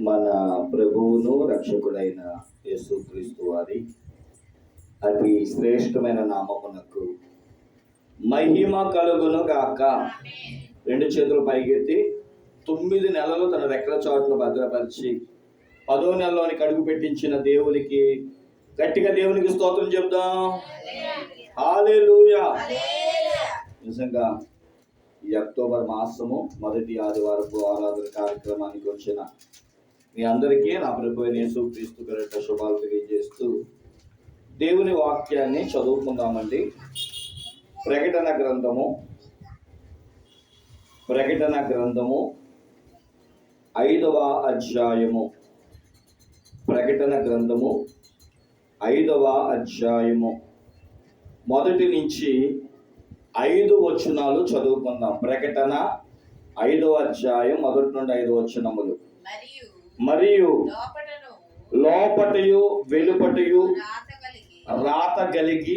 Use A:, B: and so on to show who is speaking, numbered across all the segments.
A: మన ప్రభువును రక్షకుడైన యేసుక్రీస్తు వారి అతి శ్రేష్టమైన నామమునకు మహిమ కలుగును గాక. రెండు చేతులు పైకెత్తి తొమ్మిది నెలలు తన రెక్కల చాటును భద్రపరిచి పదో నెలలోనికి అడుగు పెట్టించిన దేవునికి గట్టిగా దేవునికి స్తోత్రం చెప్దాం. నిజంగా ఈ అక్టోబర్ మాసము మొదటి ఆదివారపు ఆరాధన కార్యక్రమానికి వచ్చిన మీ అందరికీ నా ప్రభు యేసు క్రీస్తు కరెక్ట్ శుభాలు తెలియజేస్తూ దేవుని వాక్యాన్ని చదువుకుందామండి. ప్రకటన గ్రంథము ప్రకటన గ్రంథము ఐదవ అధ్యాయము ప్రకటన గ్రంథము ఐదవ అధ్యాయము. మొదటి నుంచి ఐదు వచనాలు చదువుకుందాం. ప్రకటన ఐదవ అధ్యాయం మొదటి నుండి ఐదు వచనములు.
B: మరియు
A: లోపటయు వెలుపటయు
B: రాత కలిగి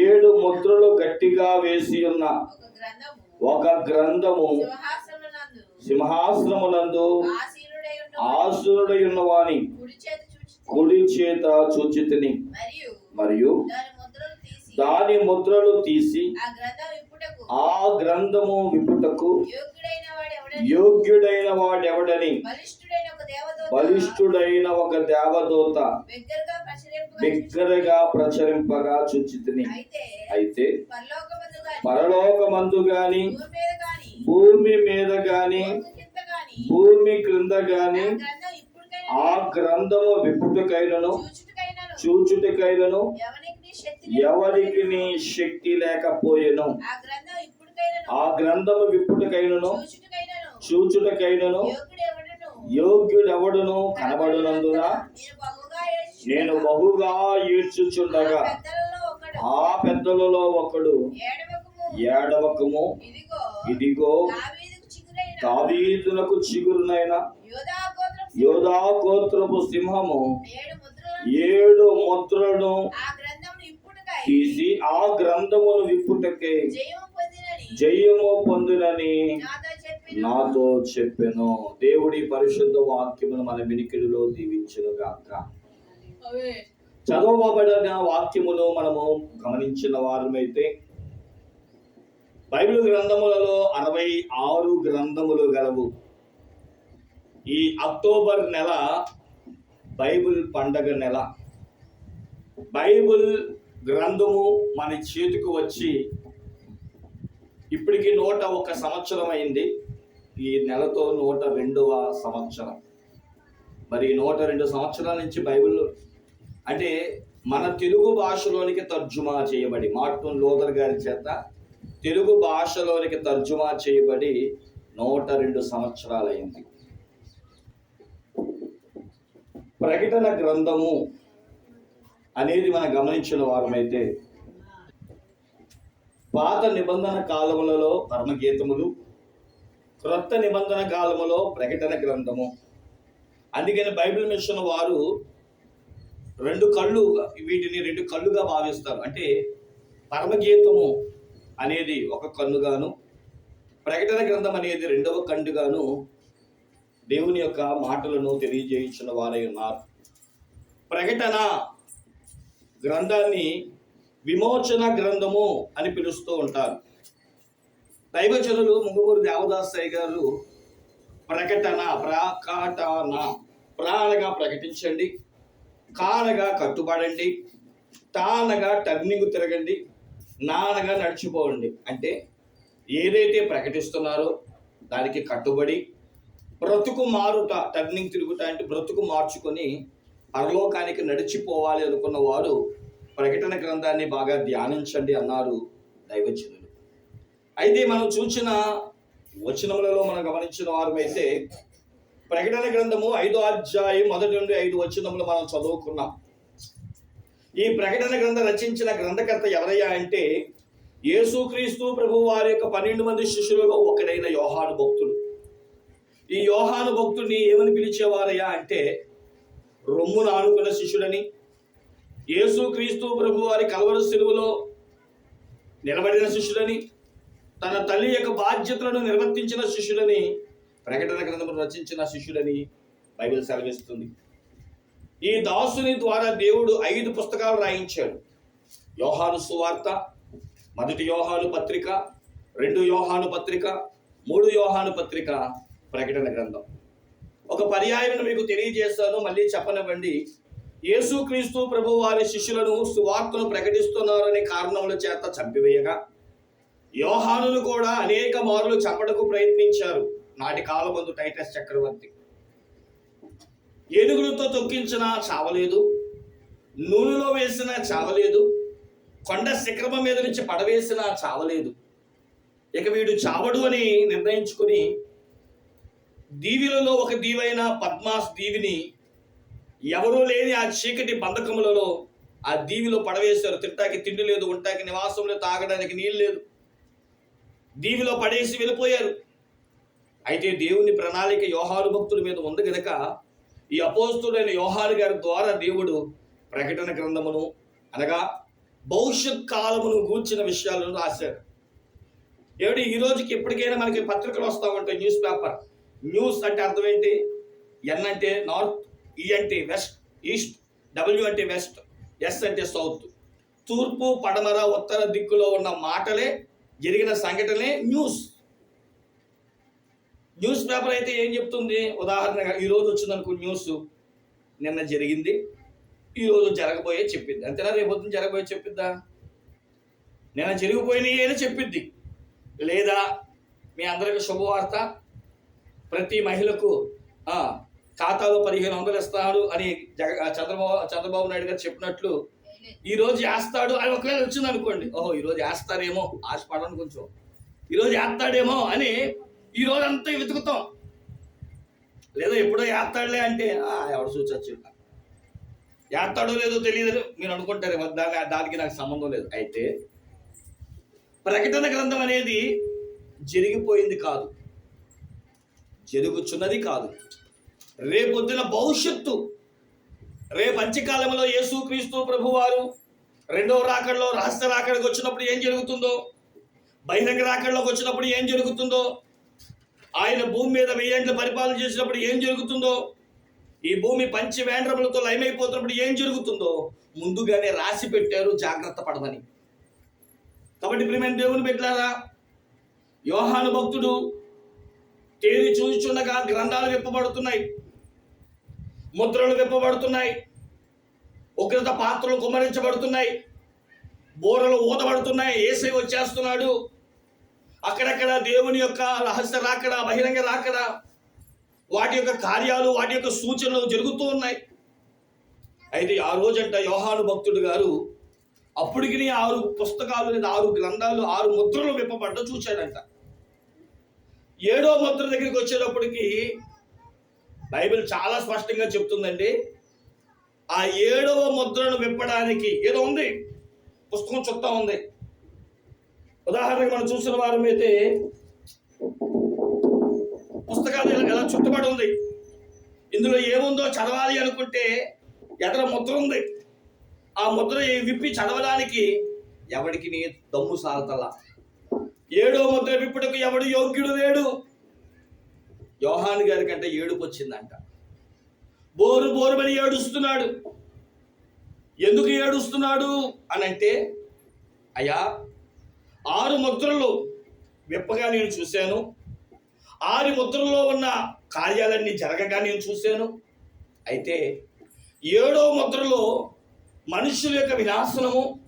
B: ఏడు ముద్రలు గట్టిగా
A: వేసి ఉన్న
B: ఒక గ్రంథము సింహాసనమునందు
A: ఆసురుడై ఉన్నవాని
B: కుడి చేతి
A: చూచితిని.
B: మరియు దాని ముద్రలు తీసి ఆ
A: గ్రంథము విపుటకు
B: యోగ్యుడైన
A: వాడెవడని?
B: బలిష్ఠుడైన ఒక దేవదూత. బిగ్గరగా ప్రచురింపగా
A: చుచితిని.
B: అయితే పరలోకమందు గాని భూమి మీద గాని
A: భూమి క్రింద గాని
B: ఆ
A: గ్రంథము విపుటకైనను
B: చూచుటకైనను
A: చూచుటకైనను
B: ఎవనికి నీ శక్తి
A: ఎవరికి నీ శక్తి లేకపోయెను?
B: ఆ
A: గ్రంథము విప్పుటకైనను
B: చూచుటకైనను.
A: యోగ్యుడెవడును? కనబడునందున
B: నేను బహుగా
A: ఈడ్చుచుండగా
B: ఆ పెద్దలలో ఒకడు. ఏడవకము. ఇదిగో
A: దావీదునకు చిగురునైన.
B: యోధా గోత్రం
A: యోధా గోత్రపు సింహము.
B: ఏడు ముద్రలను
A: ఏడు ముద్రలను
B: ఆ గ్రంథమును
A: తీసి ఆ గ్రంథమును విప్పుటకే.
B: జయము పొందినని నాతో చెప్పెను.
A: దేవుడి పరిశుద్ధ వాక్యమును మన వినికిడిలో దీవించును గాక చదవబడిన వాక్యమును మనము గమనించిన వారమైతే బైబిల్ గ్రంథములలో అరవై ఆరు గ్రంథములు గలవు. ఈ అక్టోబర్ నెల బైబిల్ పండగ నెల. బైబిల్ గ్రంథము మన చేతికి వచ్చి ఇప్పటికి నూట ఒక సంవత్సరం అయింది. ఈ నెలతో నూట రెండవ సంవత్సరం. మరి నూట రెండు సంవత్సరాల నుంచి బైబిల్ అంటే మన తెలుగు భాషలోనికి తర్జుమా చేయబడి మార్టిన్ లోదర్ గారి చేత తెలుగు భాషలోనికి తర్జుమా చేయబడి నూట రెండు సంవత్సరాలైంది ప్రకటన గ్రంథము అనేది మనం గమనించిన వారమైతే పాత నిబంధన కాలములలో పరమగీతములు క్రొత్త నిబంధన కాలములో ప్రకటన గ్రంథము. అందుకని బైబిల్ మిషన్ వారు రెండు కళ్ళు వీటిని రెండు కళ్ళుగా భావిస్తారు. అంటే పరమగీతము అనేది ఒక కన్నుగాను ప్రకటన గ్రంథం అనేది రెండవ కన్నుగాను దేవుని యొక్క మాటలను తెలియజేయించిన వారై ఉన్నారు. ప్రకటన గ్రంథాన్ని విమోచన గ్రంథము అని పిలుస్తూ ఉంటారు. దైవచనులు ముంగుమూరి దేవదాసయ్య గారు ప్రకటన ప్రకటన ప్రాణగా ప్రకటించండి. కానగా కట్టుబడండి. తానగా టర్నింగ్ తిరగండి. నానగా నడిచిపోండి. అంటే ఏదైతే ప్రకటిస్తున్నారో దానికి కట్టుబడి బ్రతుకు మారుట టర్నింగ్ తిరుగుట అంటే బ్రతుకు మార్చుకొని పరలోకానికి నడిచిపోవాలి అనుకున్న వారు ప్రకటన గ్రంథాన్ని బాగా ధ్యానించండి అన్నారు దైవజనులు. అయితే మనం చూసిన వచనములలో మనం గమనించిన వారమైతే ప్రకటన గ్రంథము ఐదో అధ్యాయం మొదటి నుండి ఐదు వచనములు మనం చదువుకున్నాం. ఈ ప్రకటన గ్రంథ రచించిన గ్రంథకర్త ఎవరయ్యా అంటే యేసుక్రీస్తు ప్రభు వారి యొక్క పన్నెండు మంది శిష్యులలో ఒకడైన యోహాను భక్తుడు. ఈ యోహాను భక్తుడిని ఏమని పిలిచేవారయ్యా అంటే రొమ్మును ఆనుకున్న శిష్యుడని యేసుక్రీస్తు ప్రభు వారి కలవర సెలువులో నిలబడిన శిష్యుడని తన తల్లి యొక్క బాధ్యతలను నిర్వర్తించిన శిష్యుడని ప్రకటన గ్రంథం రచించిన శిష్యుడని బైబిల్ సెలవిస్తుంది. ఈ దాసుని ద్వారా దేవుడు ఐదు పుస్తకాలు రాయించాడు. యోహాను సువార్త మొదటి యోహాను పత్రిక రెండు యోహాను పత్రిక మూడు యోహాను పత్రిక ప్రకటన గ్రంథం. ఒక పర్యాయం మీకు తెలియజేస్తాను మళ్ళీ చెప్పనివ్వండి. యేసుక్రీస్తు ప్రభు వారి శిష్యులను సువార్తను ప్రకటిస్తున్నారనే కారణముల చేత చంపివేయగా. యోహానును కూడా అనేక మార్లు చంపడకు ప్రయత్నించారు. నాటి కాలమందు టైటస్ చక్రవర్తి. ఏనుగులతో తొక్కించినా చావలేదు. నూనెలో వేసినా చావలేదు. కొండ శిఖరమ మీద నుంచి పడవేసినా చావలేదు. ఇక వీడు చావడు అని నిర్ణయించుకుని దీవిలలో ఒక దీవైన పద్మాస్ దీవిని ఎవరూ లేని ఆ చీకటి బంధకములలో ఆ దీవిలో పడవేశారు. తింటాకి తిండి లేదు ఉంటాకి నివాసం లేదు తాగడానికి నీళ్ళు లేదు. దీవిలో పడేసి వెళ్ళిపోయారు. అయితే దేవుని ప్రణాళిక యోహాను భక్తుల మీద ఉంది గనక ఈ అపోస్తుడైన యోహాను గారి ద్వారా దేవుడు ప్రకటన గ్రంథమును అనగా భవిష్యత్ కాలమును గూర్చిన విషయాలను రాశారు ఏమిటి? ఈ రోజుకి ఎప్పటికైనా మనకి పత్రికలు వస్తూ ఉంటాయి న్యూస్ పేపర్. న్యూస్ అంటే అర్థం ఏంటి ఎన్ అంటే నార్త్ ఈ అంటే వెస్ట్ ఈస్ట్ డబ్ల్యూ అంటే వెస్ట్ ఎస్ అంటే సౌత్. తూర్పు పడమర ఉత్తర దిక్కులో ఉన్న మాటలే జరిగిన సంఘటనే న్యూస్. న్యూస్ పేపర్ అయితే ఏం చెప్తుంది? ఉదాహరణగా ఈ రోజు వచ్చిందనుకో న్యూస్. నిన్న జరిగింది. ఈరోజు జరగబోయే చెప్పింది. అంతేనా? రేపు పొద్దున్న జరగబోయే చెప్పిద్దా? నిన్న జరిగిపోయినాయి అని చెప్పిద్ది. లేదా మీ అందరికి శుభవార్త. ప్రతి మహిళకు ఆ, ఖాతాలో పదిహేను వందలు ఇస్తాడు అని జగ చంద్రబాబు చంద్రబాబు నాయుడు గారు చెప్పినట్లు ఈ రోజు వేస్తాడు అని ఒకవేళ వచ్చింది అనుకోండి ఓహో ఈ రోజు వేస్తారేమో ఆశపడను కొంచెం. ఈరోజు వేస్తాడేమో అని ఈ రోజు అంతా వెతుకుతాం. లేదా ఎప్పుడో వేస్తాడులే అంటే ఎవడు చూచొచ్చు వేస్తాడో లేదో తెలియదు మీరు అనుకుంటారు దాని దానికి నాకు సంబంధం లేదు. అయితే ప్రకటన గ్రంథం అనేది జరిగిపోయింది కాదు. జరుగుచున్నది కాదు. రేపొద్దున భవిష్యత్తు రేపు అంత్యకాలంలో యేసుక్రీస్తు ప్రభువారు రెండవ రాకడలో రహస్య రాకడికి వచ్చినప్పుడు ఏం జరుగుతుందో బహిరంగ రాకడలోకి వచ్చినప్పుడు ఏం జరుగుతుందో ఆయన భూమి మీద వెయ్యేండ్లు పరిపాలన చేసినప్పుడు ఏం జరుగుతుందో ఈ భూమి పంచవేండ్రములతో లయమైపోతున్నప్పుడు ఏం జరుగుతుందో ముందుగానే రాసి పెట్టారు జాగ్రత్త పడమని. కాబట్టి ప్రియమైన దేవుని పెట్టారా యోహాను భక్తుడు తేరి చూచుండగా గ్రంథాలు విప్పబడుతున్నాయి. ముద్రలు విప్పబడుతున్నాయి. ఉగ్రత పాత్రలు కుమ్మరించబడుతున్నాయి. బోరలు ఊదబడుతున్నాయి. ఏసై వచ్చేస్తున్నాడు. అక్కడక్కడ దేవుని యొక్క రహస్య రాకడ బహిరంగ రాకడ వాటి యొక్క కార్యాలు వాటి యొక్క సూచనలు జరుగుతూ ఉన్నాయి. అయితే ఆ రోజంట యోహాను భక్తుడు గారు అప్పటికి ఆరు పుస్తకాలు లేదా ఆరు గ్రంథాలు ఆరు ముద్రలు విప్పబడ్డ చూశాడంట. ఏడో ముద్ర దగ్గరికి వచ్చేటప్పటికి బైబిల్ చాలా స్పష్టంగా చెప్తుందండి. ఆ ఏడవ ముద్రను విప్పడానికి ఏదో ఉంది. పుస్తకం చుట్టా ఉంది. ఉదాహరణకు మనం చూసిన వారం అయితే పుస్తకాలు ఎలా చుట్టబడి ఉంది. ఇందులో ఏముందో చదవాలి అనుకుంటే ఎదర ముద్ర ఉంది. ఆ ముద్ర విప్పి చదవడానికి ఎవడికి నీ దమ్ము సాలతలా ఏడో ముద్ర విప్పుటకు ఎవడు యోగ్యుడు లేడు? యోహాన్ గారి కంటే ఏడుపు వచ్చిందంట. బోరు బోరుమని ఏడుస్తున్నాడు. ఎందుకు ఏడుస్తున్నాడు అని అంటే అయ్యా ఆరు ముద్రలు విప్పగా నేను చూశాను. ఆరు ముద్రలో ఉన్న కార్యాలన్నీ జరగగా నేను చూశాను. అయితే ఏడో ముద్రలో మనుషుల యొక్క వినాశనము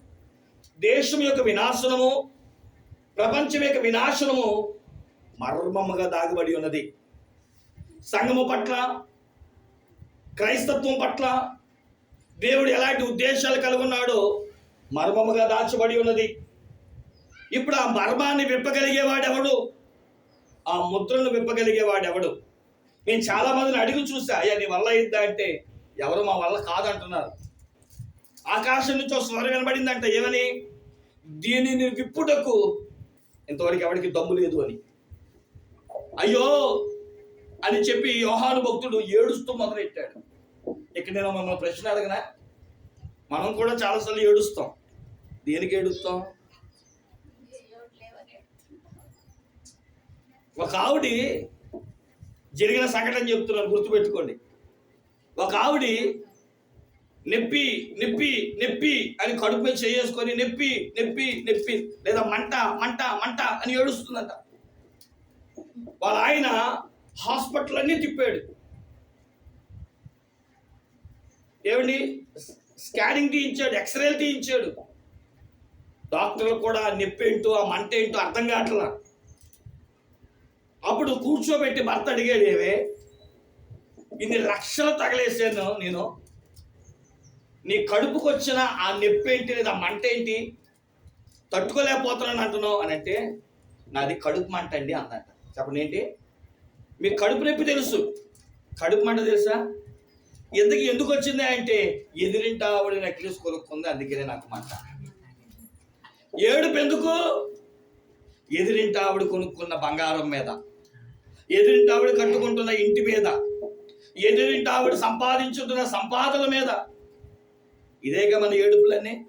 A: దేశం యొక్క వినాశనము ప్రపంచం యొక్క వినాశనము మర్మముగా దాగబడి ఉన్నది. సంఘము పట్ల క్రైస్తత్వం పట్ల దేవుడు ఎలాంటి ఉద్దేశాలు కలిగి ఉన్నాడో మర్మముగా దాచబడి ఉన్నది. ఇప్పుడు ఆ మర్మాన్ని విప్పగలిగేవాడెవడు? ఆ ముద్రను విప్పగలిగేవాడెవడు? నేను చాలా మందిని అడిగి చూసా అయ్యా నీ వల్ల ఇద్దా అంటే ఎవరు మా వల్ల కాదంటున్నారు. ఆకాశం నుంచి ఒక స్వరం వినబడిందంట ఏమని? దీనిని విప్పుటకు ఇంతవరకు ఎవరికి దమ్ము లేదు అని. అయ్యో! అని చెప్పి యోహాను భక్తుడు ఏడుస్తూ మొదలెట్టాడు. ఇక్కడ నేను మమ్మల్ని ప్రశ్న అడగనా? మనం కూడా చాలాసార్లు ఏడుస్తాం. దేనికి ఏడుస్తాం? ఒక ఆవిడి జరిగిన సంఘటన చెప్తున్నాను గుర్తుపెట్టుకోండి. ఒక ఆవిడి నొప్పి నొప్పి నొప్పి అని కడుపు మీద చేసుకొని నొప్పి నొప్పి నొప్పి లేదా మంట మంట మంట అని ఏడుస్తుందంట. వాళ్ళ ఆయన హాస్పిటల్ అన్నీ తిప్పాడు. ఏమండి? స్కానింగ్ తీయించాడు ఎక్స్రేలు తీయించాడు. డాక్టర్లు కూడా నొప్పి ఏంటో ఆ మంట ఏంటో అర్థం కావట్లా. అప్పుడు కూర్చోబెట్టి భర్త అడిగాడు ఏవే ఇన్ని లక్షలు తగలేసాను నేను. నీ కడుపుకొచ్చిన ఆ నొప్పి ఏంటి లేదా మంట ఏంటి తట్టుకోలేకపోతున్నాను అంటున్నావు అని అంటే నాది కడుపు మంట అండి అందంట చెప్పండి ఏంటి? మీకు కడుపు నొప్పి తెలుసు. కడుపు మంట తెలుసా? ఎందుకు ఎందుకు వచ్చింది అంటే ఎదిరింట ఆవిడ నెక్లెస్ కొనుక్కుంది అందుకనే నాకు మంట. ఏడుపు ఎందుకు? ఎదిరింట ఆవిడ కొనుక్కున్న బంగారం మీద. ఎదిరింట ఆవిడ కట్టుకుంటున్న ఇంటి మీద. ఎదిరింట ఆవిడ సంపాదించుతున్న సంపాదన మీద. ఇదేగా మన ఏడుపులన్నీ.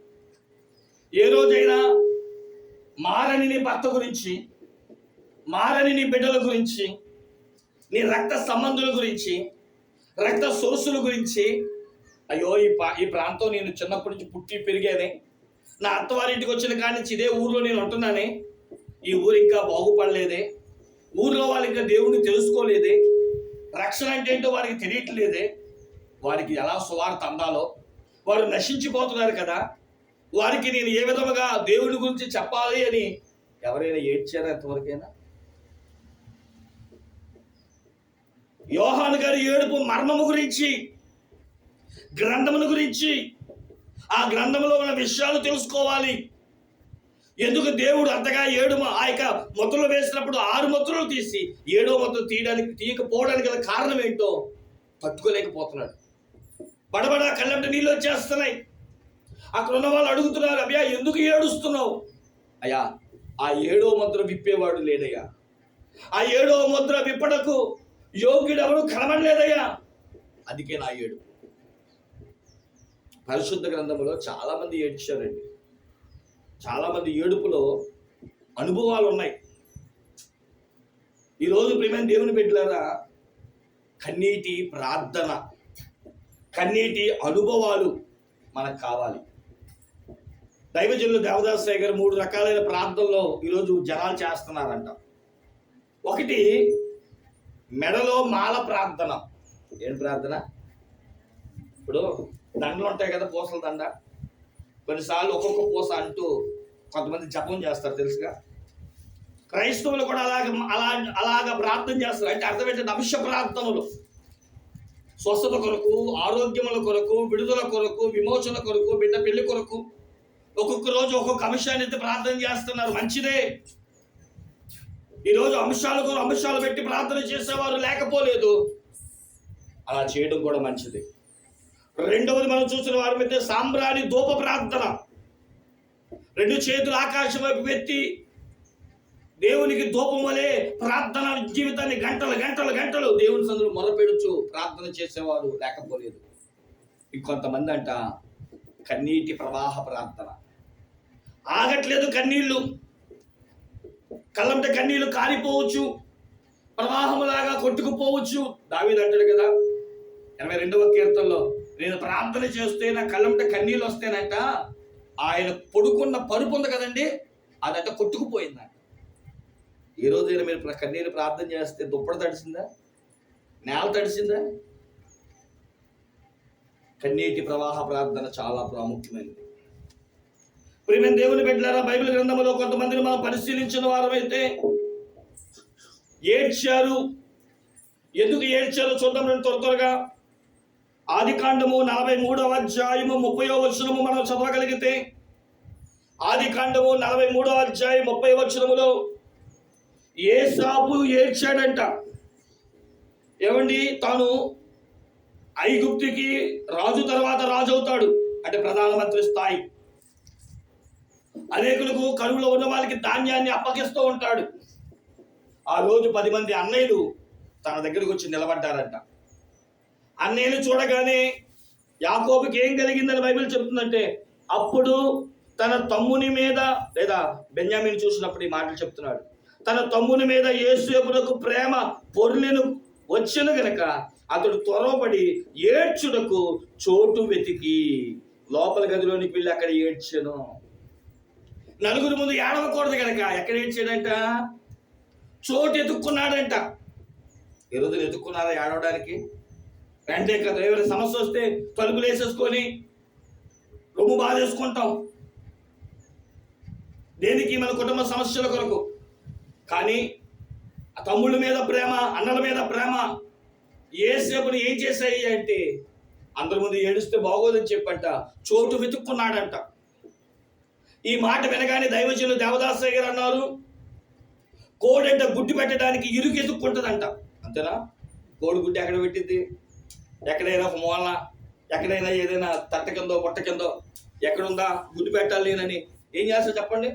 A: ఏ రోజైనా మారని నీ భర్త గురించి మారని నీ బిడ్డల గురించి నీ రక్త సంబంధుల గురించి రక్త సోర్సుల గురించి అయ్యో ఈ పా ఈ ప్రాంతం నేను చిన్నప్పటి నుంచి పుట్టి పెరిగానే. నా అత్తవారింటికి వచ్చిన కాడి నుంచి ఇదే ఊర్లో నేను ఉంటున్నానే. ఈ ఊరు ఇంకా బాగుపడలేదే. ఊర్లో వాళ్ళు ఇంకా దేవుడిని తెలుసుకోలేదే. రక్షణ అంటే ఏంటో వారికి తెలియట్లేదే. వారికి ఎలా సువార్త అందాలో వారు నశించిపోతున్నారు కదా. వారికి నేను ఏ విధముగా దేవుడి గురించి చెప్పాలి అని ఎవరైనా ఏడ్చారా ఎంతవరకైనా యోహాను గారి ఏడుపు మర్మము గురించి గ్రంథమును గురించి ఆ గ్రంథంలో ఉన్న విషయాలు తెలుసుకోవాలి. ఎందుకు దేవుడు అంతగా ఏడు ఆ యొక్క మొత్తులు వేసినప్పుడు ఆరు మొత్తులు తీసి ఏడో మొత్తం తీయడానికి తీయకపోవడానికి గల కారణం ఏంటో పట్టుకోలేకపోతున్నాడు. బడబడ కళ్ళంట నీళ్ళు వచ్చేస్తున్నాయి. అక్కడ ఉన్న వాళ్ళు అడుగుతున్నారు అయ్యా ఎందుకు ఏడుస్తున్నావు? అయ్యా ఆ ఏడో ముద్ర విప్పేవాడు లేదయ్యా ఆ ఏడో ముద్ర విప్పడకు యోగ్యుడు ఎవరు కనబడలేదయ్యా. అందుకే నా ఏడు. పరిశుద్ధ గ్రంథంలో చాలామంది ఏడ్చారండి. చాలామంది ఏడుపులో అనుభవాలు ఉన్నాయి ఈరోజు ప్రేమైన దేవుని బిడ్డలారా కన్నీటి ప్రార్థన. కన్నీటి అనుభవాలు మనకు కావాలి. దైవజనులు దేవదాస్ గారు మూడు రకాలైన ప్రార్థనలో ఈరోజు జనాలు చేస్తున్నారంట. ఒకటి మెడలో మాల ప్రార్థన. ఏం ప్రార్థన? ఇప్పుడు దండలు ఉంటాయి కదా పూసల దండ. కొన్నిసార్లు ఒక్కొక్క పూస అంటూ కొంతమంది జపం చేస్తారు తెలుసుగా? క్రైస్తవులు కూడా అలాగ అలా అలాగ ప్రార్థన చేస్తారు. అంటే అర్థమైతే అంశ ప్రార్థనలు. స్వస్థత కొరకు ఆరోగ్యముల కొరకు విడుదల కొరకు విమోచన కొరకు బిడ్డ పెళ్ళి కొరకు ఒక్కొక్క రోజు ఒక్కొక్క అంశాన్ని అయితే ప్రార్థన చేస్తున్నారు. మంచిదే. ఈరోజు అంశాల కొరకు అంశాలు పెట్టి ప్రార్థన చేసేవారు లేకపోలేదు. అలా చేయడం కూడా మంచిది. రెండవది మనం చూసిన వారి మీద సాంబ్రాణి దూప ప్రార్థన. రెండు చేతులు ఆకాశం వైపు ఎత్తి దేవునికి ధూపం వలె ప్రార్థన జీవితాన్ని గంటలు గంటలు గంటలు దేవుని సందులో మొరపెడుచు ప్రార్థన చేసేవారు లేకపోలేదు. ఇంకొంతమంది అంట కన్నీటి ప్రవాహ ప్రార్థన. ఆగట్లేదు కన్నీళ్ళు. కళ్ళంట కన్నీళ్ళు కారిపోవచ్చు. ప్రవాహములాగా కొట్టుకుపోవచ్చు. దావీది అంటాడు కదా ఇరవై రెండవ కీర్తనలో నేను ప్రార్థన చేస్తే నా కళ్ళంట కన్నీళ్ళు వస్తేనంట ఆయన పడుకున్న పరుపు ఉంది కదండి అదంట కొట్టుకుపోయిందంట. ఈ రోజు మీరు కన్నీరు ప్రార్థన చేస్తే దుప్పడ తడిసిందా? నేల తడిసిందా? కన్నీటి ప్రవాహ ప్రార్థన చాలా ప్రాముఖ్యమైనది. ప్రేమ దేవుని బిడ్డలారా బైబిల్ గ్రంథంలో కొంతమందిని మనం పరిశీలించిన వారమైతే ఏడ్చారు. ఎందుకు ఏడ్చారో చూద్దాం నేను త్వర త్వరగా. ఆది కాండము నలభై మూడవ అధ్యాయము ముప్పయో వచనము మనం చదవగలిగితే ఆది కాండము నలభై మూడవ అధ్యాయం ముప్పై వచనములో ఏ సాపు ఏడ్చాడంట. ఏమండి? తాను ఐగుప్తికి రాజు తర్వాత రాజు అవుతాడు. అంటే ప్రధానమంత్రి స్థాయి. అనేకులకు కరువులో ఉన్న వాళ్ళకి ధాన్యాన్ని అప్పగిస్తూ ఉంటాడు. ఆ రోజు పది మంది అన్నయ్యలు తన దగ్గరకు వచ్చి నిలబడ్డారంట. అన్నయ్యను చూడగానే యాకోబుకి ఏం కలిగిందని బైబిల్ చెప్తుందంటే అప్పుడు తన తమ్ముని మీద లేదా బెన్యామిని చూసినప్పుడు ఈ మాటలు చెప్తున్నాడు. తన తమ్ముని మీద యేసేపునకు ప్రేమ పొర్లిను వచ్చిన గనక అతడు త్వరపడి ఏడ్చుటకు చోటు వెతికి. లోపల గదిలోనికి వెళ్ళి అక్కడ ఏడ్చాను. నలుగురు ముందు ఏడవకూడదు గనక. ఎక్కడ ఏడ్చాడంట? చోటు ఎత్తుక్కున్నాడంట ఈ రోజులు ఏడవడానికి? వెంటనే కదా ఏమైనా సమస్య వస్తే తలుపులు వేసేసుకొని రొమ్ము బాధేసుకుంటాం. దేనికి? మన కుటుంబ సమస్యల కొరకు. కానీ తమ్ముళ్ళ మీద ప్రేమ అన్నల మీద ప్రేమ ఏసేపుని ఏం చేశాయి అంటే అందరి ముందు ఏడుస్తే బాగోదని చెప్పంట చోటు వెతుక్కున్నాడంట. ఈ మాట వినగానే దైవజనులు దేవదాసయ్య గారు అన్నారు కోడంట గుడ్డు పెట్టడానికి ఇరుకు ఎదుక్కుంటుందంట. అంతేనా? కోడి గుడ్డు ఎక్కడ పెట్టింది ఎక్కడైనా ఒక మూల ఎక్కడైనా ఏదైనా తట్ట కిందో పొట్ట కిందో ఎక్కడుందా? గుడ్డు పెట్టాలి నేనని. ఏం చేస్తా చెప్పండి?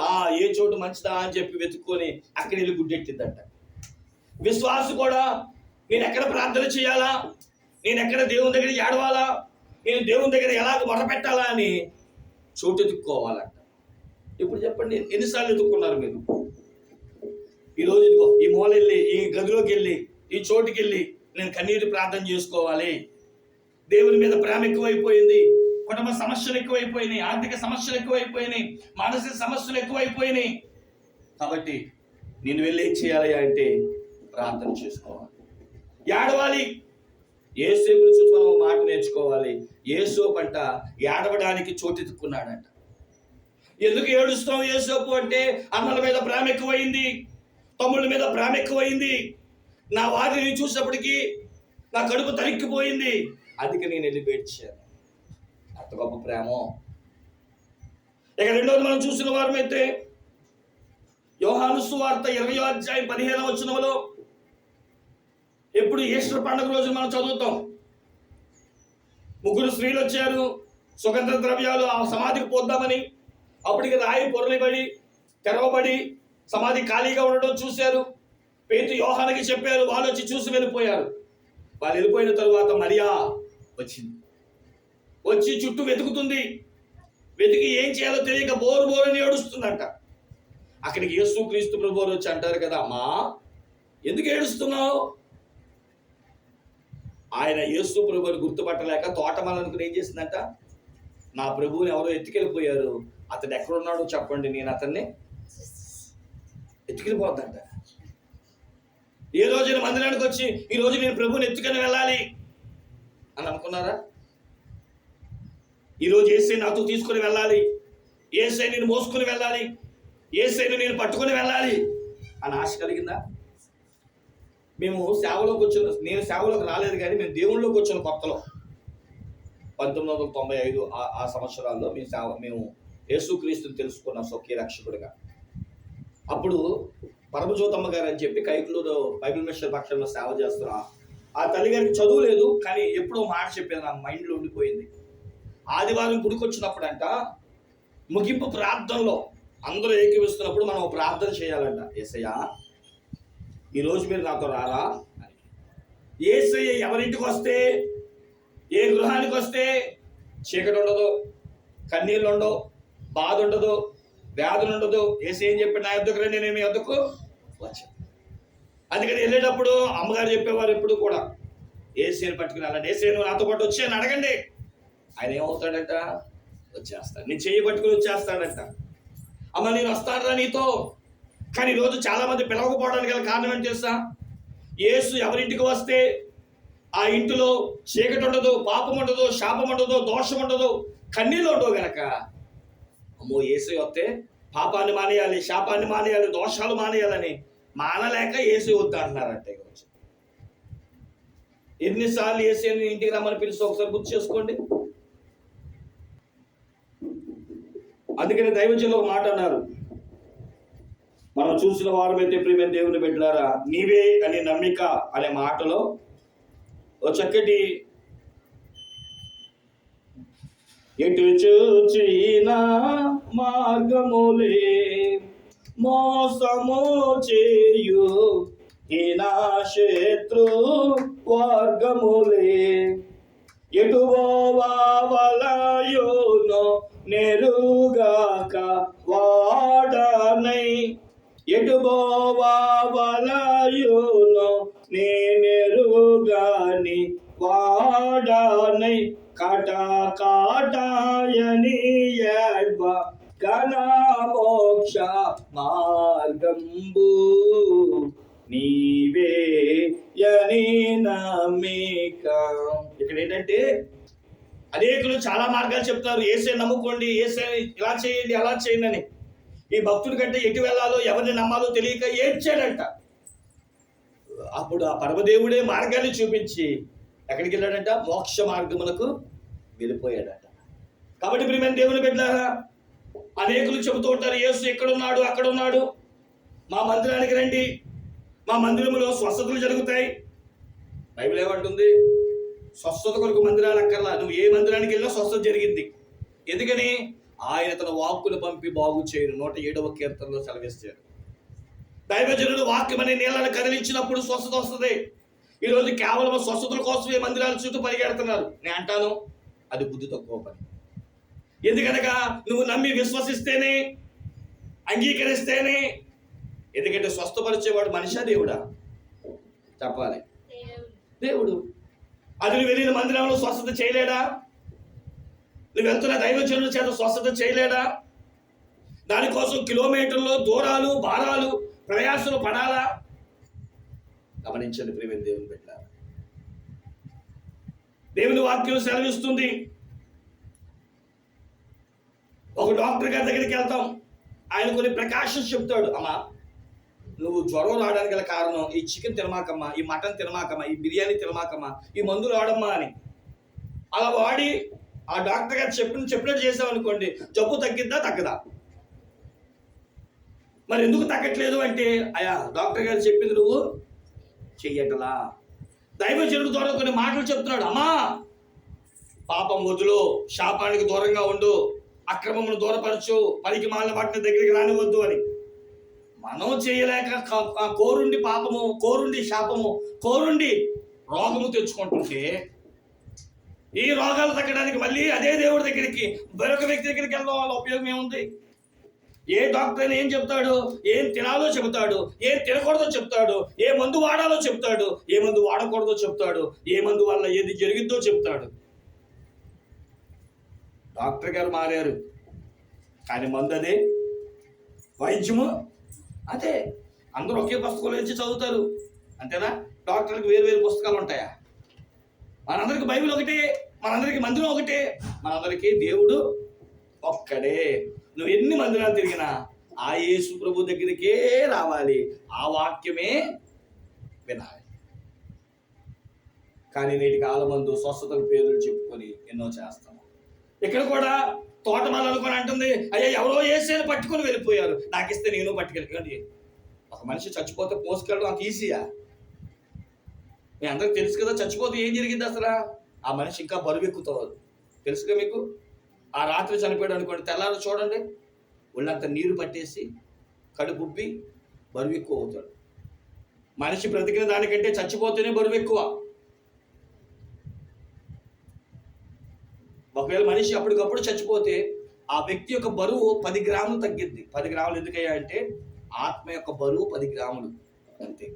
A: ఆ ఏ చోటు మంచిదా అని చెప్పి వెతుక్కొని అక్కడ వెళ్ళి గుడ్డెట్టిందంట విశ్వాస కూడా నేను ఎక్కడ ప్రార్థన చేయాలా? నేను ఎక్కడ దేవుని దగ్గర ఏడవాలా? నేను దేవుని దగ్గర ఎలా మొదపెట్టాలా అని చోటు ఎదుక్కోవాలంట ఇప్పుడు చెప్పండి ఎన్నిసార్లు ఎదుక్కున్నారు మీరు? ఈరోజు ఇదిగో ఈ మూల వెళ్ళి ఈ గదిలోకి వెళ్ళి ఈ చోటుకి వెళ్ళి నేను కన్నీటి ప్రార్థన చేసుకోవాలి. దేవుని మీద ప్రేమ ఎక్కువైపోయింది. కుటుంబ సమస్యలు ఎక్కువైపోయినాయి ఆర్థిక సమస్యలు ఎక్కువైపోయినాయి మానసిక సమస్యలు ఎక్కువైపోయినాయి. కాబట్టి నేను వెళ్ళి ఏం చేయాలి అంటే ప్రార్థన చేసుకోవాలి. ఏడవాలి ఏసేపుని గురించి మనం మాట నేర్చుకోవాలి. ఏసోపు అంట ఏడవడానికి చోటెత్తుకున్నాడంట ఎందుకు ఏడుస్తాం ఏసోపు అంటే అన్నల మీద ప్రేమ ఎక్కువైంది తమ్ముళ్ళ మీద ప్రేమ ఎక్కువైంది నా వారిని చూసినప్పటికీ నా కడుపు తరిక్కిపోయింది అందుకే నేను వెళ్ళి వేడ్చాను అంత గొప్ప ప్రేమ. ఇక రెండోది మనం చూసిన వారమైతే యోహాను సువార్త ఇరవై అధ్యాయం పదిహేను వచనంలో ఎప్పుడు ఈస్టర్ పండుగ రోజు మనం చదువుతాం. ముగ్గురు స్త్రీలు వచ్చారు సుగంధ ద్రవ్యాలు ఆ సమాధికి పోద్దామని అప్పటికి రాయి పొరలిబడి తెరవబడి సమాధి ఖాళీగా ఉండడం చూశారు. పేతు యోహానికి చెప్పారు వాళ్ళు వచ్చి చూసి వెళ్ళిపోయారు. వాళ్ళు వెళ్ళిపోయిన తరువాత మరియా వచ్చింది. వచ్చి చుట్టూ వెతుకుతుంది. వెతికి ఏం చేయాలో తెలియక బోరు బోరని ఏడుస్తుందంట. అక్కడికి యేసు క్రీస్తు ప్రభు వచ్చి అంటారు కదా అమ్మా ఎందుకు ఏడుస్తున్నావు? ఆయన యేసు ప్రభుని గుర్తుపట్టలేక తోటమాలనుకుని ఏం చేసిందంట నా ప్రభువుని ఎవరో ఎత్తుకెళ్ళిపోయారు. అతడు ఎక్కడున్నాడో చెప్పండి నేను అతన్ని ఎత్తుకెళ్ళిపోద్దంట ఏ రోజు మందిరానికి వచ్చి ఈ రోజు నేను ప్రభుని ఎత్తుకొని వెళ్ళాలి అని అనుకున్నారా? ఈరోజు ఏసై నాతో తీసుకుని వెళ్ళాలి. ఏసై నేను మోసుకుని వెళ్ళాలి. ఏసైని నేను పట్టుకొని వెళ్ళాలి అని ఆశ కలిగిందా? మేము సేవలోకి వచ్చిన నేను సేవలోకి రాలేదు కానీ మేము దేవుళ్ళలోకి వచ్చిన కొత్తలో పంతొమ్మిది వందల తొంభై ఐదు ఆ సంవత్సరాల్లో మేము సేవ మేము యేసుక్రీస్తుని తెలుసుకున్నాం స్వకీయ రక్షకుడిగా. అప్పుడు పరమజ్యోతమ్మ గారు అని చెప్పి కైకులూరు బైబిల్ మిషన్ పక్షంలో సేవ చేస్తున్నా ఆ తల్లిగారికి చదువు లేదు కానీ ఎప్పుడో మాట చెప్పేది నా మైండ్లో ఉండిపోయింది. ఆదివారం గుడికి వచ్చినప్పుడంట ముగింపు ప్రార్థనలో అందరూ ఏకీవిస్తున్నప్పుడు మనం ప్రార్థన చేయాలంట. ఏసయ్యా ఈరోజు మీరు నాతో రారా? ఏసయ్య ఎవరింటికి వస్తే ఏ గృహానికి వస్తే చీకటి ఉండదు కన్నీళ్ళు ఉండవు బాధ ఉండదు వ్యాధులు ఉండదు ఏసీ ఏం చెప్పి నా యొద్దకు రండి నేను మీ యొద్దకు వచ్చాను అందుకని వెళ్ళేటప్పుడు అమ్మగారు చెప్పేవారు ఎప్పుడు కూడా ఏసీని పట్టుకుని వెళ్ళండి. ఏసీ నువ్వు నాతో పాటు వచ్చి అడగండి. ఆయన ఏమవుతాడట? వచ్చేస్తాడు. నేను చెయ్యి పట్టుకుని వచ్చేస్తాడంట. అమ్మ నేను వస్తానరా నీతో. కానీ ఈరోజు చాలామంది పిలవకపోవడానికి గల కారణం ఏంటి తెలుసా? యేసు ఎవరింటికి వస్తే ఆ ఇంటిలో చీకటి ఉండదు పాపం ఉండదు శాపం ఉండదు దోషం ఉండదు కన్నీళ్ళు ఉండవు గనక. అమ్మో ఏసు వస్తే పాపాన్ని మానేయాలి శాపాన్ని మానేయాలి దోషాలు మానేయాలని మానలేక యేసు వద్దు అంటున్నారంటే ఎన్నిసార్లు ఏసీ ఇంటికి రమ్మని పిలిచి ఒకసారి గుర్తు చేసుకోండి. అందుకని దైవజనులు ఒక మాట అన్నారు. మనం చూసిన వారమైతే ప్రియమైన దేవుని బిడ్డలారా నీవే అనే నమ్మిక అనే మాటలో ఓ చక్కటి ఎటు చూచిన మార్గములే మోసము చేయు. నా శత్రు వర్గములే ఎటువో వావలయోనో నేర్ వాడనై నేనెరుగాని వాడానై కట కాట కాటాయని ఎడ్వ మార్గంబు నీవే యని నమ్మిక. ఇక్కడ ఏంటంటే అనేకులు చాలా మార్గాలు చెప్తారు. ఏసే నమ్ముకోండి ఏసే ఇలా చేయండి అలా చేయండి అని. ఈ భక్తుడి కంటే ఎటు వెళ్ళాలో ఎవరిని నమ్మాలో తెలియక ఏడ్చాడంట అప్పుడు ఆ పరమదేవుడే మార్గాన్ని చూపించి ఎక్కడికి వెళ్ళాడంట? మోక్ష మార్గములకు వెళ్ళిపోయాడట. కాబట్టి ప్రియమైన దేవుని పెట్టారా అనేకులు చెబుతూ ఉంటారు యేసు ఎక్కడున్నాడు అక్కడ ఉన్నాడు మా మందిరానికి రండి. మా మందిరంలో స్వస్థతలు జరుగుతాయి. బైబిల్ ఏమంటుంది? స్వస్థత కొరకు మందిరాలు అక్కర్లా. నువ్వు ఏ మందిరానికి వెళ్ళినా స్వస్థత జరిగింది. ఎందుకని? ఆయన తన వాక్కును పంపి బాగు చేయను. నూట ఏడవ కీర్తనలో సెలవిస్తాడు. దైవజనుడు వాక్యం అనే నీళ్ళని కదిలించినప్పుడు స్వస్థత వస్తుంది. ఈరోజు కేవలం స్వస్థతల కోసమే మందిరాల చుట్టూ పరిగెడుతున్నారు. నేను అంటాను అది బుద్ధి తక్కువ పని ఎందుకనగా నువ్వు నమ్మి విశ్వసిస్తేనే అంగీకరిస్తేనే ఎందుకంటే స్వస్థపరిచేవాడు మనిషా దేవుడా? చెప్పాలి. దేవుడు. అది వెళ్ళిన మందిరంలో స్వస్థత చేయలేడా? నువ్వు వెళ్తున్న దైవజనుల చేత స్వస్థత చేయలేడా? దానికోసం కిలోమీటర్లు దూరాలు భారాలు ప్రయాసలు పడాలా? గమనించండి ప్రేమ దేవుని పెట్ట దేవుని వాక్యం సెలవిస్తుంది. ఒక డాక్టర్ గారి దగ్గరికి వెళ్తాం. ఆయన కొన్ని ప్రకాశం చెప్తాడు. అమ్మా నువ్వు జ్వరం రావడానికి గల కారణం ఈ చికెన్ తినమాకమ్మా ఈ మటన్ తినమాకమ్మా ఈ బిర్యానీ తినమాకమ్మా ఈ మందులు వాడమ్మా అని. అలా వాడి ఆ డాక్టర్ గారు చెప్పిన చెప్పినట్టు చేసామనుకోండి జబ్బు తగ్గిద్దా తగ్గదా? మరి ఎందుకు తగ్గట్లేదు అంటే అయా డాక్టర్ గారు చెప్పింది నువ్వు చెయ్యటలా దైవజనుడు ద్వారా కొన్ని మాటలు చెప్తున్నాడు అమ్మా! పాపం వదులు శాపానికి దూరంగా ఉండు అక్రమమును దూరపరచు పనికి మాలిన వాటిని దగ్గరికి రానివద్దు అని. మనం చేయలేక కోరుండి పాపము కోరుండి శాపము కోరుండి రోగము తెచ్చుకుంటుంటే ఈ రోగాలు తగ్గడానికి మళ్ళీ అదే దేవుడి దగ్గరికి మరొక వ్యక్తి దగ్గరికి వెళ్ళడం వల్ల ఉపయోగం ఏముంది? ఏ డాక్టర్ ఏం చెప్తాడు? ఏం తినాలో చెబుతాడు? ఏం తినకూడదో చెప్తాడు? ఏ మందు వాడాలో చెప్తాడు? ఏ మందు వాడకూడదో చెప్తాడు? ఏ మందు వల్ల ఏది జరిగిద్దో చెప్తాడు. డాక్టర్ గారు మారారు. కానీ మందు అదే. వైద్యము అదే. అందరూ ఒకే పుస్తకంలో నుంచి చదువుతారు. అంతేనా? డాక్టర్కి వేరు వేరు పుస్తకాలు ఉంటాయా? మనందరికి బైబిల్ ఒకటే మనందరికి మందిరం ఒకటే మనందరికి దేవుడు ఒక్కడే. నువ్వు ఎన్ని మందిరాలు తిరిగినా ఆ యేసు ప్రభు దగ్గరికే రావాలి. ఆ వాక్యమే వినాలి. కానీ నేటి కాలమందు స్వస్థతల పేర్లు చెప్పుకొని ఎన్నో చేస్తాం. ఇక్కడ కూడా తోటమాల అనుకొని అంటుంది అయ్యా ఎవరో వేసేది పట్టుకొని వెళ్ళిపోయారు. నాకు ఇస్తే నేను పట్టుకెళ్ళి ఒక మనిషి చచ్చిపోతే పోసుకెళ్ళడం అంత ఈజీయా మీ అందరికి తెలుసు కదా చచ్చిపోతే ఏం జరిగింది అసలు? ఆ మనిషి ఇంకా బరువు ఎక్కుతారు తెలుసుగా మీకు? ఆ రాత్రి చనిపోయాడు అనుకోండి తెల్లారు చూడండి ఒళ్ళంత నీరు పట్టేసి కడుపు ఉబ్బి బరువు ఎక్కువ అవుతాడు. మనిషి బ్రతికిన దానికంటే చచ్చిపోతేనే బరువు ఎక్కువ ఒకవేళ మనిషి అప్పటికప్పుడు చచ్చిపోతే ఆ వ్యక్తి యొక్క బరువు పది గ్రాములు తగ్గింది పది గ్రాములు ఎందుకయ్యా అంటే ఆత్మ యొక్క బరువు పది గ్రాములు. అంతే.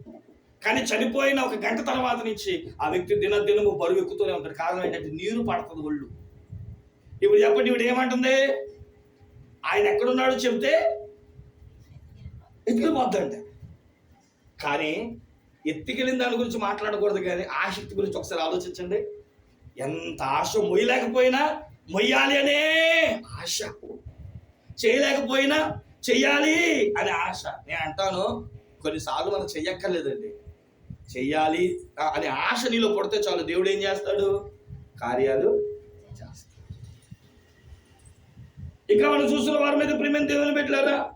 A: కానీ చనిపోయిన ఒక గంట తర్వాత నుంచి ఆ వ్యక్తి దినదినము బరువు ఎక్కుతూనే ఉంటాడు. కారణం ఏంటంటే నీరు పడుతుంది ఒళ్ళు. ఇప్పుడు చెప్పండి ఇప్పుడు ఏమంటుంది? ఆయన ఎక్కడున్నాడో చెప్తే ఎత్తుకెళ్ళిపోద్దంట కానీ ఎత్తుకెళ్ళిన దాని గురించి మాట్లాడకూడదు కానీ ఆసక్తి గురించి ఒకసారి ఆలోచించండి. ఎంత ఆశ మొయ్యలేకపోయినా మొయ్యాలి అనే ఆశ. చేయలేకపోయినా చెయ్యాలి అనే ఆశ. నేను అంటాను కొన్నిసార్లు మనం చెయ్యక్కర్లేదండి. చెయ్యాలి. అనే ఆశ నీలో పడితే చాలు. దేవుడు ఏం చేస్తాడు? కార్యాలు చేస్తాడు. ఇక్కడ మనం చూస్తున్న వారి మీద ప్రేమని దేవుని పెట్టలేదా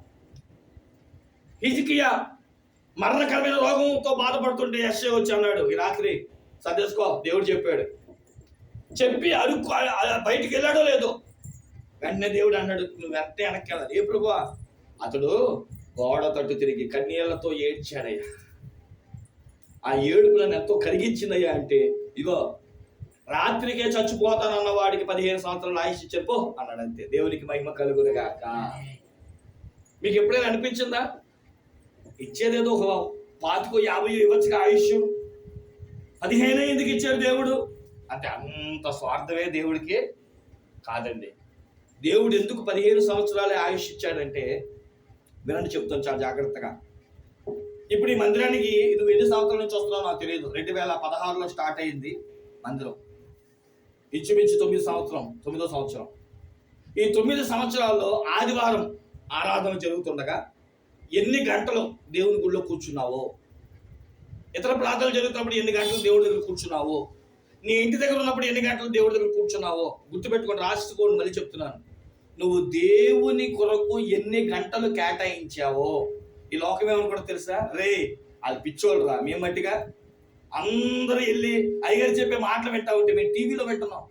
A: హిజికియా మరణకరమైన రోగంతో బాధపడుతుంటే యశ్వ వచ్చి అన్నాడు ఈ రాత్రి సర్దేసుకో. దేవుడు చెప్పాడు. చెప్పి అడుక్కు బయటికి వెళ్ళాడో లేదో? వెంటనే దేవుడు అన్నాడు నువ్వు వెంటనే వెనక్కి వెళ్ళాలి. ఏ ప్రభు అతడు గోడ తట్టు తిరిగి కన్నీళ్ళతో ఏడ్చాడయ్యా. ఆ ఏడుపులను ఎంతో కరిగించిందయ్యా అంటే ఇగో రాత్రికే చచ్చిపోతానన్న వాడికి పదిహేను సంవత్సరాలు ఆయుష్ చెప్పు అన్నాడు అంతే. దేవునికి మహిమ కలుగునుగాక మీకు ఎప్పుడైనా అనిపించిందా? ఇచ్చేదేదో ఒక పాతికో యాభై ఇవ్వచ్చుగా ఆయుష్. పదిహేనే ఎందుకు ఇచ్చాడు దేవుడు? అంటే అంత స్వార్థమే దేవుడికి కాదండి. దేవుడు ఎందుకు పదిహేను సంవత్సరాలే ఆయుష్ ఇచ్చాడంటే వినండి చెప్తాను చాలా జాగ్రత్తగా. ఇప్పుడు ఈ మందిరానికి నువ్వు ఎన్ని సంవత్సరాల నుంచి వస్తున్నావు నాకు తెలియదు. రెండు వేల పదహారులో స్టార్ట్ అయింది మందిరం. ఇంచుమించు తొమ్మిది సంవత్సరం తొమ్మిదో సంవత్సరం. ఈ తొమ్మిది సంవత్సరాల్లో ఆదివారం ఆరాధన జరుగుతుండగా ఎన్ని గంటలు దేవుని గుళ్ళో కూర్చున్నావో? ఇతర ప్రార్థనలు జరుగుతున్నప్పుడు ఎన్ని గంటలు దేవుడి దగ్గర కూర్చున్నావో? నీ ఇంటి దగ్గర ఉన్నప్పుడు ఎన్ని గంటలు దేవుడి దగ్గర కూర్చున్నావో? గుర్తుపెట్టుకొని రాసుకోండి మళ్ళీ చెప్తున్నాను. నువ్వు దేవుని కొరకు ఎన్ని గంటలు కేటాయించావో? ఈ లోకం కూడా తెలుసా? రే అది పిచ్చోళ్ళు రా మేము మట్టిగా అందరూ వెళ్ళి అయ్యగారు చెప్పే మాటలు వింటా ఉంటే మేము టీవీలో వింటున్నాం.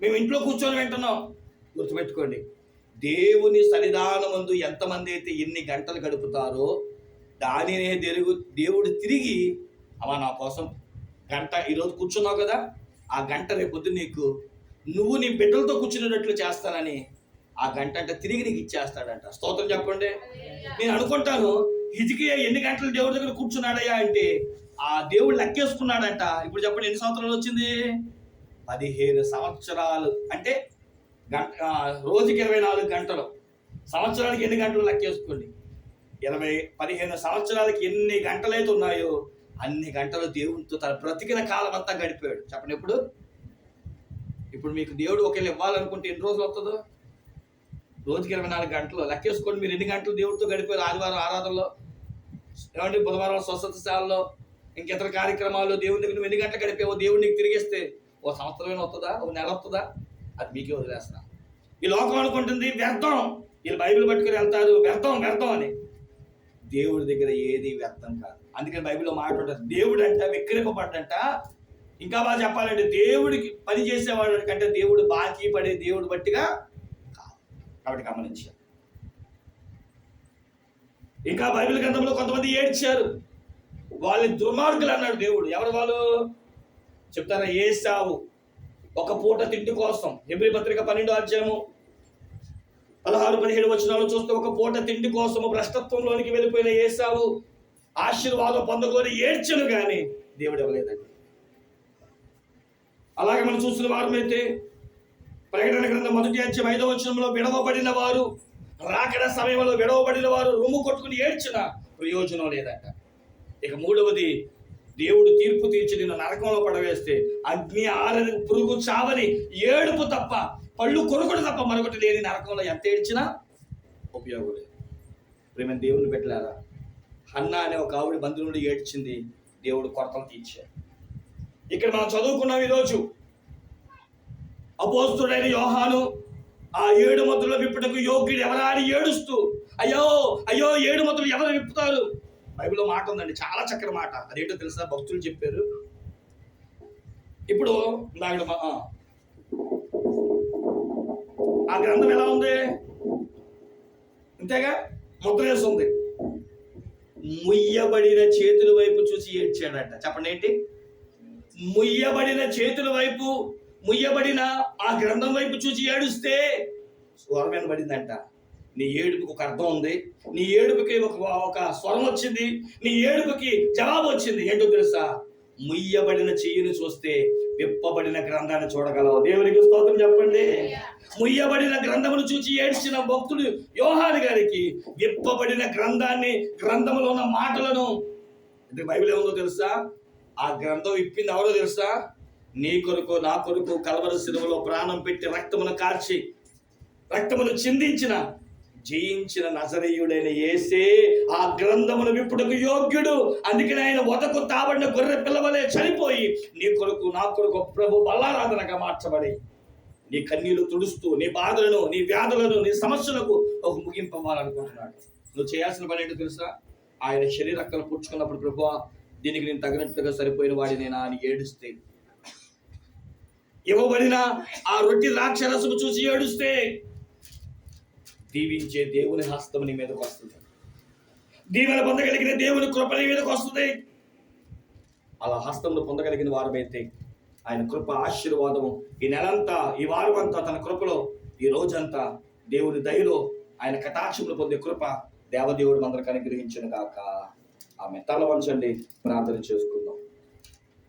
A: మేము ఇంట్లో కూర్చొని వింటున్నాం. గుర్తుపెట్టుకోండి. దేవుని సన్నిధానమందు ఎంతమంది అయితే ఎన్ని గంటలు గడుపుతారో దానినే దేవు దేవుడు తిరిగి అమ్మా నా కోసం గంట ఈరోజు కూర్చున్నావు కదా? ఆ గంట రేపొద్దు నీకు. నువ్వు నీ బిడ్డలతో కూర్చునేటట్లు చేస్తానని ఆ గంట అంటే తిరిగి నీకు ఇచ్చేస్తాడంట. స్తోత్రం చెప్పండి. నేను అనుకుంటాను హిజికియా ఎన్ని గంటలు దేవుడి దగ్గర కూర్చున్నాడయ్యా అంటే ఆ దేవుడు లెక్కేసుకున్నాడంట. ఇప్పుడు చెప్పండి ఎన్ని సంవత్సరాలు వచ్చింది? పదిహేను సంవత్సరాలు. అంటే గంట రోజుకి ఇరవై నాలుగు గంటలు. సంవత్సరానికి ఎన్ని గంటలు లెక్కేసుకోండి? ఇరవై పదిహేను సంవత్సరాలకి ఎన్ని గంటలైతే ఉన్నాయో అన్ని గంటలు దేవునితో తన బ్రతికిన కాలం అంతా గడిపాడు. చెప్పండి ఇప్పుడు ఇప్పుడు మీకు దేవుడు ఒకవేళ ఇవ్వాలనుకుంటే ఎన్ని రోజులు వస్తుందో రోజుకి ఇరవై నాలుగు గంటలు. లెక్కేసుకోండి మీరు ఎన్ని గంటలు దేవుడితో గడిపారు? ఆదివారం ఆరాధనలో ఏమంటే బుధవారం స్వస్థత శాలలో ఇంకితర కార్యక్రమాల్లో దేవుని దగ్గర నువ్వు ఎన్ని గంటలు గడిపావో దేవుడు నీకు తిరిగిస్తే ఓ సంవత్సరమైన వస్తుందా? ఓ నెల వస్తుందా? అది మీకే వదిలేస్తున్నా. ఈ లోకం అనుకుంటుంది వ్యర్థం. వీళ్ళు బైబిల్ పట్టుకుని వెళ్తారు వ్యర్థం వ్యర్థం అని. దేవుడి దగ్గర ఏది వ్యర్థం కాదు. అందుకని బైబిల్లో మాట ఉంటుంది దేవుడు అంట విక్రమపడ్డంట ఇంకా బాగా చెప్పాలంటే దేవుడికి పని చేసేవాడు కంటే దేవుడు బాకీ పడే దేవుడు బట్టిగా కాబట్టి గమనించారు. ఇంకా బైబిల్ గ్రంథంలో కొంతమంది ఏడ్చారు. వాళ్ళని దుర్మార్గులు అన్నాడు దేవుడు. ఎవరు వాళ్ళు? చెప్తారా? ఏసావు. ఒక పూట తిండి కోసం. ఎబ్రి పత్రిక పన్నెండు అధ్యాయము పదహారు పదిహేడు వచనాలు చూస్తే ఒక పూట తిండి కోసము భ్రష్టత్వంలోనికి వెళ్ళిపోయిన ఏసావు ఆశీర్వాదం పొందకొని ఏడ్చను కానీ దేవుడు ఇవ్వలేదండి. అలాగే మనం చూసిన వారమైతే ప్రకటన గ్రంథం మొదటి అధ్యాయం ఐదవ వచనంలో విడవబడిన వారు రాకడ సమయంలో విడవబడిన వారు రొమ్ము కొట్టుకుని ఏడ్చిన ప్రయోజనం లేదంట. ఇక మూడవది దేవుడు తీర్పు తీర్చి నిన్ను నరకంలో పడవేస్తే అగ్ని ఆరని పురుగు చావని ఏడుపు తప్ప పళ్ళు కొనుగోలు తప్ప మరొకటి లేని నరకంలో ఎంత ఏడ్చినా ఉపయోగం లేదు. ప్రేమ దేవుని పెట్టలేరా అన్న అనే ఒక ఆవిడ బంధువుడు ఏడ్చింది దేవుడు కొరతలు తీర్చాడు. ఇక్కడ మనం చదువుకున్నాం ఈరోజు అపోస్తుడైన యోహాను ఆ ఏడు ముద్రలు విప్పుటకు యోగ్యుడు ఎవరా అని ఏడుస్తూ అయ్యో అయ్యో ఏడు మతులు ఎవరు విప్పుతారు? బైబిల్లో మాట ఉందండి చాలా చక్కని మాట. అదేంటో తెలుసా? భక్తులు చెప్పారు. ఇప్పుడు నాకు ఆ. గ్రంథం ఎలా ఉంది? అంతేగా ముద్ర ఉంది. ముయ్యబడిన చేతుల వైపు చూసి ఏడ్చాడట. చెప్పండి ఏంటి? ముయ్యబడిన చేతుల వైపు ముయ్యబడిన ఆ గ్రంథం వైపు చూసి ఏడుస్తే స్వరం వినబడిందంట నీ ఏడుపుకి ఒక అర్థం ఉంది. నీ ఏడుపుకి ఒక ఒక స్వరం వచ్చింది. నీ ఏడుపుకి జవాబు వచ్చింది. ఏంటో తెలుసా? ముయ్యబడిన చెయ్యిని చూస్తే విప్పబడిన గ్రంథాన్ని చూడగలవు. దేవునికి స్తోత్రం చెప్పండి. ముయ్యబడిన గ్రంథమును చూచి ఏడ్చిన భక్తుడు యోహాను గారికి విప్పబడిన గ్రంథాన్ని గ్రంథములో ఉన్న మాటలను అంటే బైబిల్ ఏముందో తెలుసా? ఆ గ్రంథం ఇప్పింది ఎవరో తెలుసా? నీ కొరకు నా కొరకు కలవర సిలువలో ప్రాణం పెట్టి రక్తమును కార్చి రక్తమును చిందించిన జయించిన నజరీయుడైన ఏసే ఆ గ్రంథమును విప్పుటకు యోగ్యుడు. అందుకని ఆయన వదకు తాబడిన గొర్రె పిల్లవలే చనిపోయి నీ కొరకు నా కొరకు ప్రభు బల్లారాధనగా మార్చబడి నీ కన్నీళ్ళు తుడుస్తూ నీ బాధలను నీ వ్యాధులను నీ సమస్యలకు ఒక ముగింపవ్వాలనుకుంటున్నాడు నువ్వు చేయాల్సిన పని ఏంటో తెలుసా? ఆయన శరీరక్కలు పుచ్చుకున్నప్పుడు ప్రభు దీనికి నేను తగినట్లుగా సరిపోయిన వాడినేనా అని ఏడుస్తే ఇవ్వబడిన ఆ రొట్టి ద్రాక్షరసము చూసి ఏడుస్తే దీవించే దేవుని హస్తం నీ మీదకి వస్తుంది. దీవెన పొందగలిగిన దేవుని కృప నీ మీదకి వస్తుంది. అలా హస్తమును పొందగలిగిన వారమైతే ఆయన కృప ఆశీర్వాదము ఈ నెలంతా ఈ వారం అంతా తన కృపలో ఈ రోజంతా దేవుని దయలో ఆయన కటాక్షములు పొందే కృప దేవదేవుడు అందరికి అనుగ్రహించిన గాక. ఆమె తల వంచండి ప్రార్థన చేసుకుందాం.